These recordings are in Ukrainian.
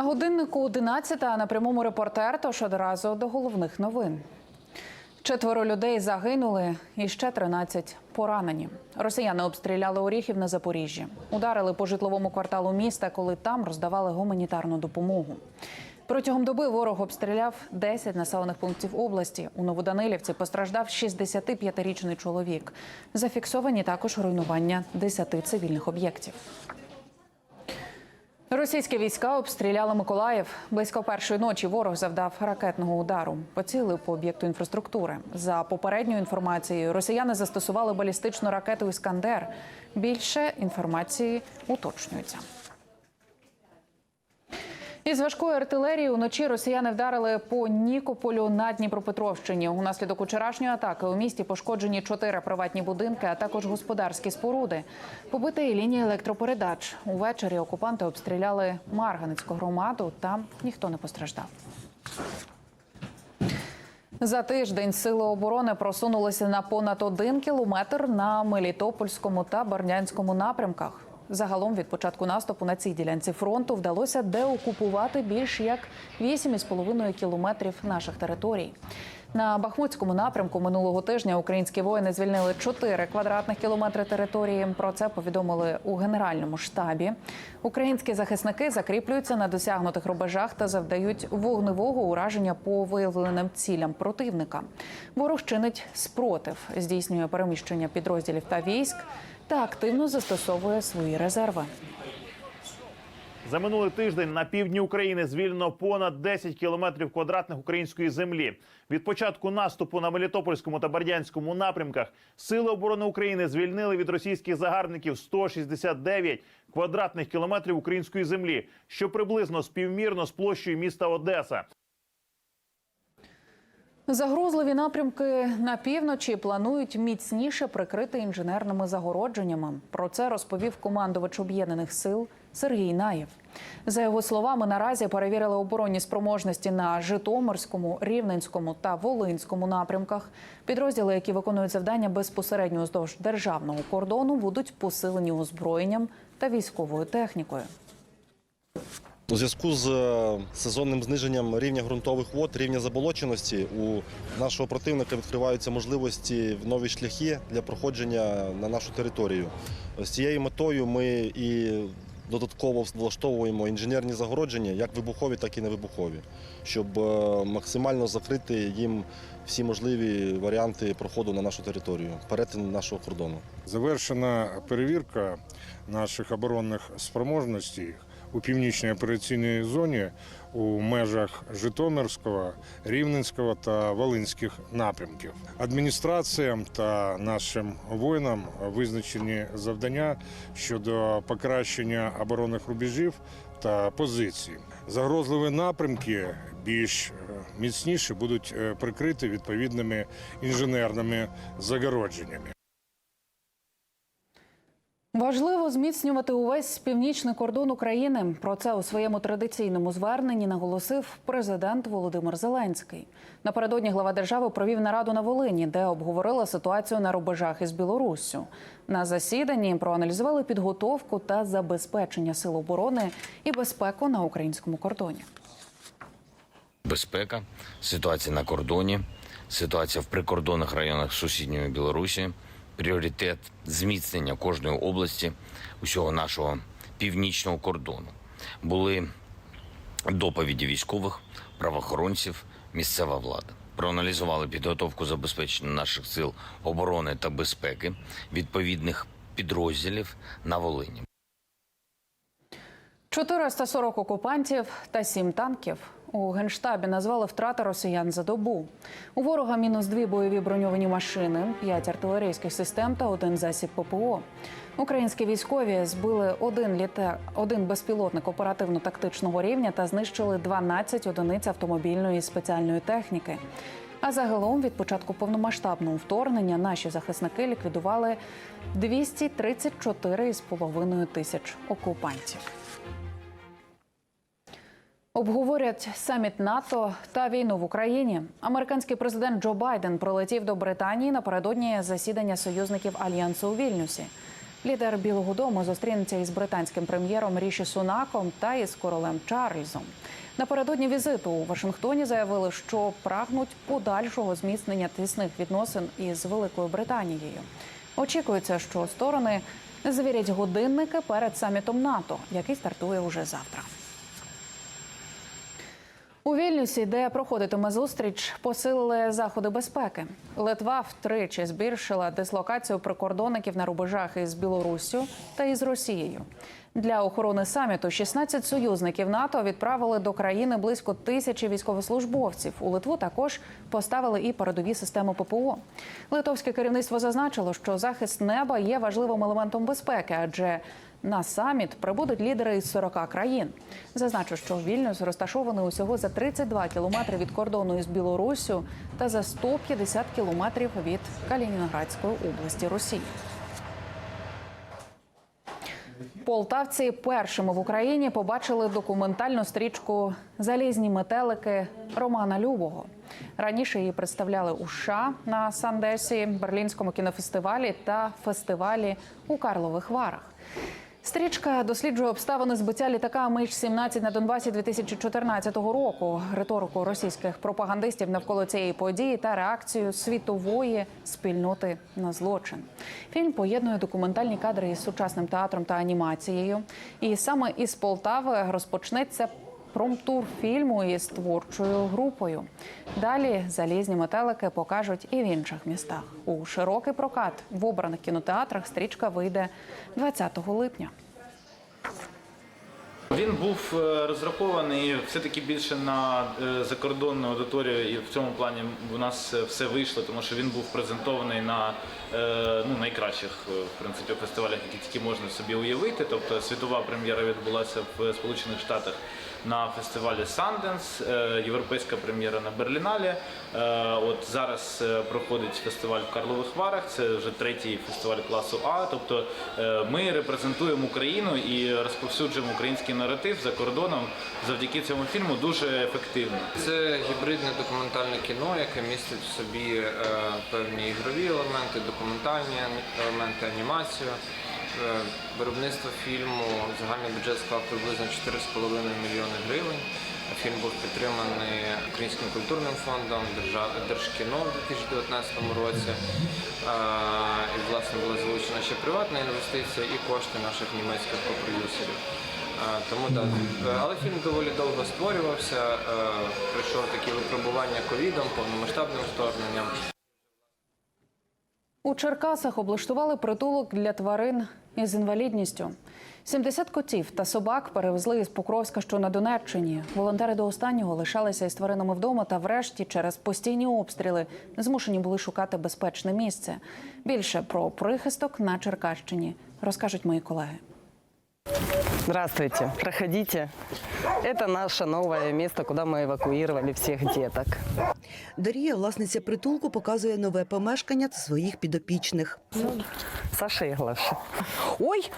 На годиннику 11, а на прямому репортер, тож одразу до головних новин. Четверо людей загинули і ще 13 поранені. Росіяни обстріляли Оріхів на Запоріжжі. Ударили по житловому кварталу міста, коли там роздавали гуманітарну допомогу. Протягом доби ворог обстріляв 10 населених пунктів області. У Новоданилівці постраждав 65-річний чоловік. Зафіксовані також руйнування 10 цивільних об'єктів. Російські війська обстріляли Миколаїв. Близько першої ночі ворог завдав ракетного удару. Поцілив по об'єкту інфраструктури. За попередньою інформацією, росіяни застосували балістичну ракету Іскандер. Більше інформації уточнюється. Із важкої артилерії уночі росіяни вдарили по Нікополю на Дніпропетровщині. Унаслідок вчорашньої атаки у місті пошкоджені чотири приватні будинки, а також господарські споруди. Побита і лінія електропередач. Увечері окупанти обстріляли Марганицьку громаду. Там ніхто не постраждав. За тиждень сили оборони просунулися на понад один кілометр на Мелітопольському та Бернянському напрямках. Загалом від початку наступу на цій ділянці фронту вдалося деокупувати більш як 8,5 кілометрів наших територій. На Бахмутському напрямку минулого тижня українські воїни звільнили 4 квадратних кілометри території. Про це повідомили у генеральному штабі. Українські захисники закріплюються на досягнутих рубежах та завдають вогневого ураження по виявленим цілям противника. Ворог чинить спротив, здійснює переміщення підрозділів та військ та активно застосовує свої резерви. За минулий тиждень на півдні України звільнено понад 10 кілометрів квадратних української землі. Від початку наступу на Мелітопольському та Бердянському напрямках Сили оборони України звільнили від російських загарбників 169 квадратних кілометрів української землі, що приблизно співмірно з площею міста Одеса. Загрозливі напрямки на півночі планують міцніше прикрити інженерними загородженнями. Про це розповів командувач об'єднаних сил Сергій Наєв. За його словами, наразі перевірили оборонні спроможності на Житомирському, Рівненському та Волинському напрямках. Підрозділи, які виконують завдання безпосередньо уздовж державного кордону, будуть посилені озброєнням та військовою технікою. У зв'язку з е, сезонним зниженням рівня ґрунтових вод, рівня заболоченості, у нашого противника відкриваються можливості в нові шляхи для проходження на нашу територію. З цією метою ми і додатково влаштовуємо інженерні загородження, як вибухові, так і невибухові, щоб е, максимально закрити їм всі можливі варіанти проходу на нашу територію, перетин нашого кордону. Завершена перевірка наших оборонних спроможностей у північній операційній зоні у межах Житомирського, Рівненського та Волинських напрямків. Адміністраціям та нашим воїнам визначені завдання щодо покращення оборонних рубежів та позицій. Загрозливі напрямки більш е, міцніше будуть е, прикриті відповідними інженерними загородженнями. Важливо зміцнювати увесь північний кордон України. Про це у своєму традиційному зверненні наголосив президент Володимир Зеленський. Напередодні глава держави провів нараду на Волині, де обговорила ситуацію на рубежах із Білоруссю. На засіданні проаналізували підготовку та забезпечення сил оборони і безпеку на українському кордоні. безпека, ситуація на кордоні, ситуація в прикордонних районах сусідньої Білорусі, пріоритет зміцнення кожної області усього нашого північного кордону. Були доповіді військових, правоохоронців, місцева влада. Проаналізували підготовку забезпечення наших сил оборони та безпеки відповідних підрозділів на Волині. 440 окупантів та 7 танків. У генштабі назвали втрати росіян за добу. У ворога мінус дві бойові броньовані машини, п'ять артилерійських систем та один засіб ППО. Українські військові збили один літак, один безпілотник оперативно-тактичного рівня та знищили 12 одиниць автомобільної спеціальної техніки. А загалом від початку повномасштабного вторгнення наші захисники ліквідували 234,5 тисяч окупантів. Обговорять саміт НАТО та війну в Україні. Американський президент Джо Байден прилетів до Британії напередодні засідання союзників альянсу у Вільнюсі. Лідер Білого Дому зустрінеться із британським прем'єром Ріші Сунаком та із королем Чарльзом. Напередодні візиту у Вашингтоні заявили, що прагнуть подальшого зміцнення тісних відносин із Великою Британією. Очікується, що сторони завірять годинники перед самітом НАТО, який стартує уже завтра. У Вільнюсі, де проходитиме зустріч, посилили заходи безпеки. Литва втричі збільшила дислокацію прикордонників на рубежах із Білоруссю та із Росією. Для охорони саміту 16 союзників НАТО відправили до країни близько тисячі військовослужбовців. У Литву також поставили і передові системи ППО. Литовське керівництво зазначило, що захист неба є важливим елементом безпеки, адже на саміт прибудуть лідери із 40 країн. Зазначу, що Вільнюс розташований усього за 32 кілометри від кордону із Білоруссю та за 150 кілометрів від Калінінградської області Росії. Полтавці першими в Україні побачили документальну стрічку Залізні метелики Романа Любого. Раніше її представляли у США на Сандесі, Берлінському кінофестивалі та фестивалі у Карлових Варах. Стрічка досліджує обставини збиття літака Між 17 на Донбасі 2014 року, риторику російських пропагандистів навколо цієї події та реакцію світової спільноти на злочин. Фільм поєднує документальні кадри із сучасним театром та анімацією. І саме із Полтави розпочнеться промтур фільму із творчою групою. Далі залізні метелики покажуть і в інших містах. У широкий прокат в обраних кінотеатрах стрічка вийде 20 липня. Він був е, розрахований все-таки більше на е, закордонну аудиторію, і в цьому плані у нас все вийшло, тому що він був презентований на е, ну, найкращих в принципі, фестивалях, які тільки можна собі уявити. Тобто світова прем'єра відбулася в Сполучених Штатах на фестивалі е, європейська прем'єра на Берліналі. Е, От зараз е, проходить фестиваль в Карлових Варах. Це вже третій фестиваль класу А. Тобто е, ми репрезентуємо Україну і розповсюджуємо український наратив за кордоном завдяки цьому фільму дуже ефективно. Це гібридне документальне кіно, яке містить в собі певні ігрові елементи, документальні елементи, анімацію. Е, виробництво фільму загальний бюджет склав приблизно 4,5 мільйони гривень. Фільм був підтриманий Українським культурним фондом, Держкіно в 2019 році. Е, і, власне, була залучена ще приватна інвестиція і кошти наших німецьких копродюсерів. Е, Тому так. Е, Але фільм доволі довго створювався. е, Пройшов такі випробування ковідом, повномасштабним вторгненням. У Черкасах облаштували притулок для тварин із інвалідністю. 70 котів та собак перевезли із Покровська, що на Донеччині. Волонтери до останнього лишалися із тваринами вдома та, врешті, через постійні обстріли змушені були шукати безпечне місце. Більше про прихисток на Черкащині розкажуть мої колеги. Здравствуйте, проходите. Это наше новое место, куда мы эвакуировали всех деток. Дарія, власниця притулку, показує нове помешкання та своїх підопічних. Саша и Глаша. Ой,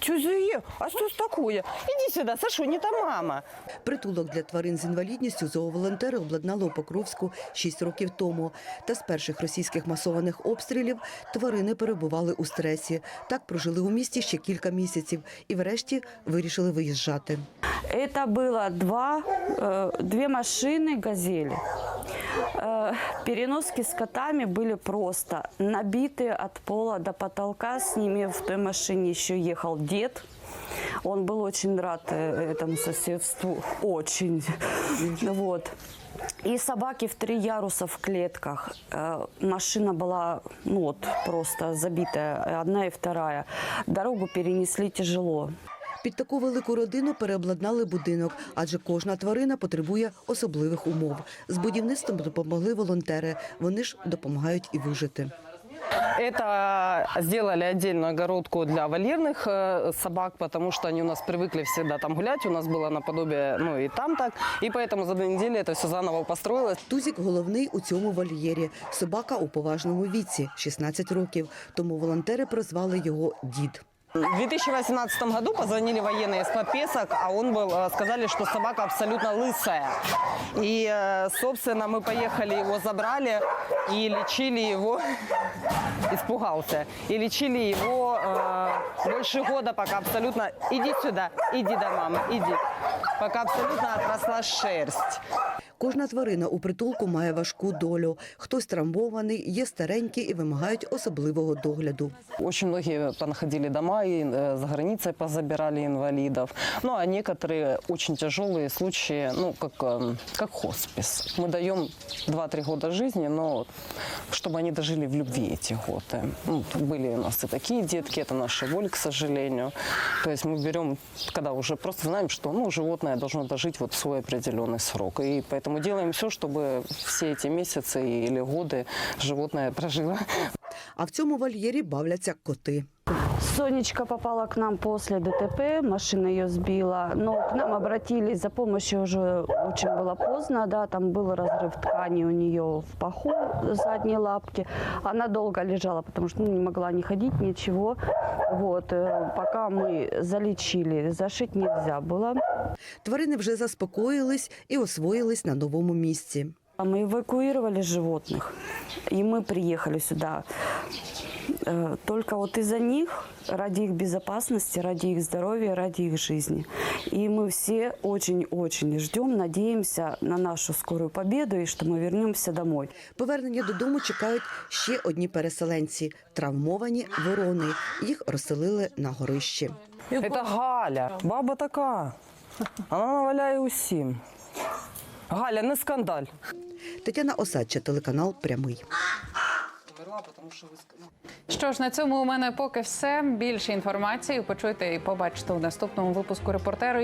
что за А что такое? Иди сюда, Сашу, не та мама. Притулок для тварин з інвалідністю зооволонтери обладнали у Покровську 6 років тому. Та з перших російських масованих обстрілів тварини перебували у стресі. Так прожили у місті ще кілька місяців і врешті вирішили виїжджати. Это было два, э, две машины «Газели». Э, Переноски с котами были просто набиты от пола до потолка. С ними в той машине еще ехал дед. Он был очень рад э, этому соседству. Очень. Вот. И собаки в три яруса в клетках. Э, Машина была ну вот, просто забитая, одна и вторая. Дорогу перенесли тяжело. Під таку велику родину переобладнали будинок, адже кожна тварина потребує особливих умов. З будівництвом допомогли волонтери. Вони ж допомагають і вижити. Это сделали отдельную огородку для вольерных э, собак, потому что они у нас привыкли всегда там гулять. У нас было наподобие, ну и там так. И поэтому за две недели это все заново построилось. Тузік головний у цьому вольєрі. Собака у поважному віці 16 років. Тому волонтери прозвали його дід. В 2018 году позвонили военные из подписок, а он был, э, сказали, что собака абсолютно лысая. И, э, собственно, мы поехали, его забрали и лечили его испугался. И лечили его э, больше года, пока абсолютно... Иди сюда, иди до мамы, иди. Пока абсолютно отросла шерсть. Кожна тварина у притулку має важку долю. Хтось травмований, є старенькі і вимагають особливого догляду. Очень многие понаходили дома и э, за границей позабирали инвалидов. Ну, а некоторые очень тяжелые случаи, ну, как, эм, как хоспис. Мы даем 2-3 года жизни, но чтобы они дожили в любви эти годы. Ну, были у нас и такие детки, это наша боль, к сожалению. То есть мы берем, когда уже просто знаем, что ну, животное должно дожить вот свой определенный срок. И поэтому делаем все, чтобы все эти месяцы или годы животное прожило А в цьому вольєрі бавляться коти. Сонечка попала к нам после ДТП, машина ее сбила, но к нам обратились за помощью уже очень было поздно, да, там был разрыв ткани у нее в паху задней лапки. Она долго лежала, потому что ну, не могла ни ходить, ничего. Вот, э, пока мы залечили, зашить нельзя было. Тварини вже заспокоїлись і освоїлись на новому місці. А Мы эвакуировали животных, и мы приехали сюда. Э, Только вот из-за них, ради их безопасности, ради их здоровья, ради их жизни. И мы все очень-очень ждем, надеемся на нашу скорую победу и что мы вернемся домой. Повернення додому чекають ще одні переселенці – травмовані ворони. Їх розселили на горищі. Это Галя, баба така. Вона наваляє усім. Галя, не скандаль. Тетяна Осадча, телеканал «Прямий». Що ж, на цьому у мене поки все. Більше інформації почуйте і побачите у наступному випуску репортеру.